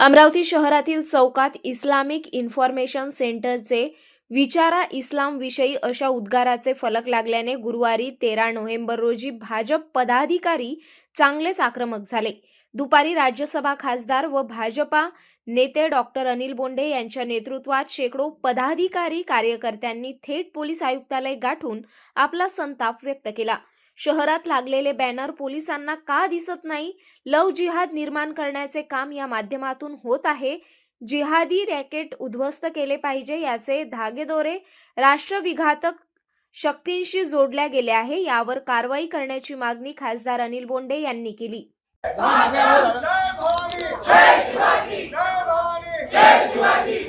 अमरावती शहरातील चौकात Islamic information सेंटरचे विचारा इस्लाम विषयी अशा उद्गाराचे फलक लागल्याने गुरुवारी तेरा नोव्हेंबर रोजी भाजप पदाधिकारी चांगलेच आक्रमक झाले. दुपारी राज्यसभा खासदार व भाजपा नेते डॉक्टर अनिल बोंडे यांच्या नेतृत्वात शेकडो पदाधिकारी कार्यकर्त्यांनी थेट पोलीस आयुक्तालय गाठून आपला संताप व्यक्त केला. शहरात लागलेले बॅनर पोलिसांना का दिसत नाही? लव जिहाद निर्माण करण्याचे काम या माध्यमातून होत आहे. जिहादी रॅकेट उद्ध्वस्त केले पाहिजे याचे धागेदोरे राष्ट्रविघातक शक्तींशी जोडल्या गेले आहे यावर कारवाई करण्याची मागणी खासदार अनिल बोंडे यांनी केली. जय भवानी! जय शिवाजी!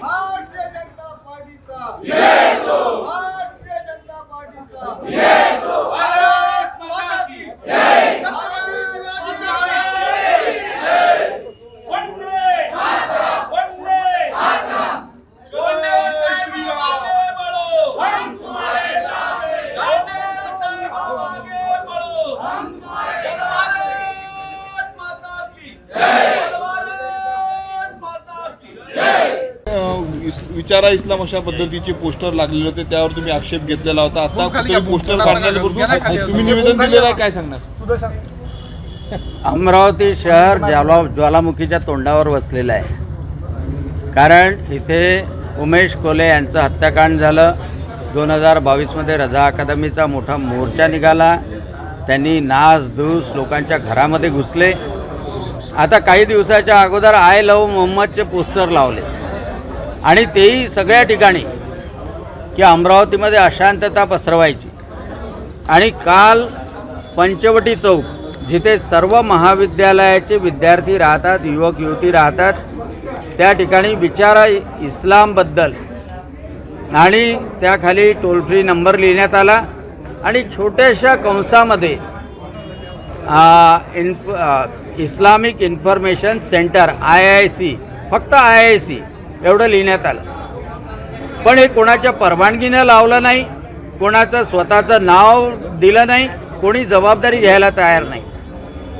इस- विचारा इस्लाम अशा पद्धतीचे पोस्टर लागलेले होते त्यावर तुम्ही आक्षेप घेतलेला होता. आता पोस्टर काढण्याबरोबर तुम्ही निवेदन दिलेलं आहे काय सांगणार? अमरावती शहर ज्वाला ज्वालामुखीच्या तोंडावर वसलेलं आहे. कारण इथे उमेश कोले यांचं हत्याकांड झालं. दोन हजार बावीसमध्ये रजा अकादमीचा मोठा मोर्चा निघाला. त्यांनी नास धूस लोकांच्या घरामध्ये घुसले. आता काही दिवसाच्या अगोदर आय लव मोहम्मदचे पोस्टर लावले. आणि तेही सगळ्या ठिकाणी की अमरावतीमध्ये अशांतता पसरवायची. आणि काल पंचवटी चौक जिथे सर्व महाविद्यालयाचे विद्यार्थी राहतात युवक युवती राहतात त्या ठिकाणी विचारा इस्लामबद्दल आणि त्याखाली टोल फ्री नंबर लिहिण्यात आला आणि छोट्याशा कंसामध्ये इन्फ Islamic information centre I I C फक्त आय आय सी एवढं लिहिण्यात आलं. पण हे कोणाच्या परवानगीनं लावलं नाही कोणाचं स्वतःचं नाव दिलं नाही कोणी जबाबदारी घ्यायला तयार नाही.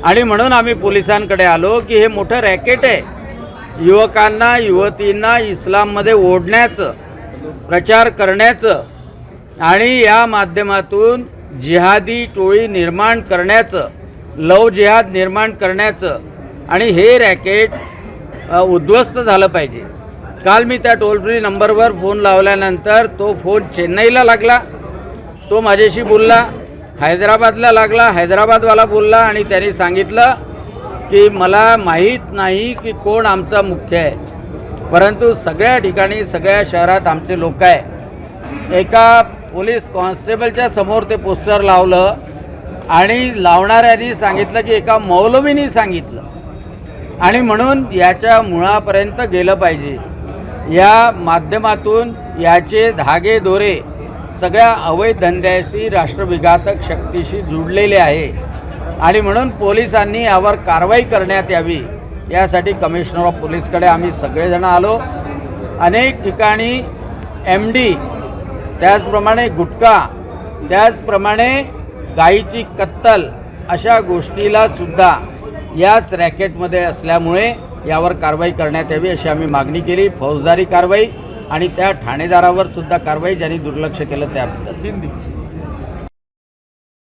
आणि म्हणून आम्ही पोलिसांकडे आलो की हे मोठं रॅकेट आहे. युवकांना युवतींना इस्लाममध्ये ओढण्याचं प्रचार करण्याचं आणि या माध्यमातून जिहादी टोळी निर्माण करण्याचं लव जिहाद निर्माण करण्याचं आणि हे रॅकेट उद्ध्वस्त झालं पाहिजे. काल मी त्या टोल फ्री नंबरवर फोन लावल्यानंतर तो फोन चेन्नईला लागला. तो माझ्याशी बोलला हैदराबादला लागला हैदराबादवाला बोलला आणि त्याने सांगितलं की मला माहीत नाही की कोण आमचा मुख्य आहे. परंतु सगळ्या ठिकाणी सगळ्या शहरात आमचे लोक आहे. एका पोलीस कॉन्स्टेबलच्या समोर ते पोस्टर लावलं आणि लावणाऱ्यांनी सांगितलं की एका मौलवीनी सांगितलं. आणि म्हणून याच्या मुळापर्यंत गेलं पाहिजे. या माध्यमातून याचे धागे दोरे सगळ्या अवैध धंद्याशी राष्ट्रविघातक शक्तीशी जुडलेले आहे. आणि म्हणून पोलिसांनी यावर कारवाई करण्यात यावी यासाठी कमिशनर ऑफ पोलीसकडे आम्ही सगळेजण आलो. अनेक ठिकाणी एम डी त्याचप्रमाणे गुटखा त्याचप्रमाणे गाईची कत्तल अशा गोष्टीला सुद्धा याच रॅकेटमध्ये असल्यामुळे यावर कारवाई करण्यात यावी अशी आम्ही मागणी केली. फौजदारी कारवाई आणि त्या ठाणेदारावर सुद्धा कारवाई ज्यांनी दुर्लक्ष केलं त्याबद्दल.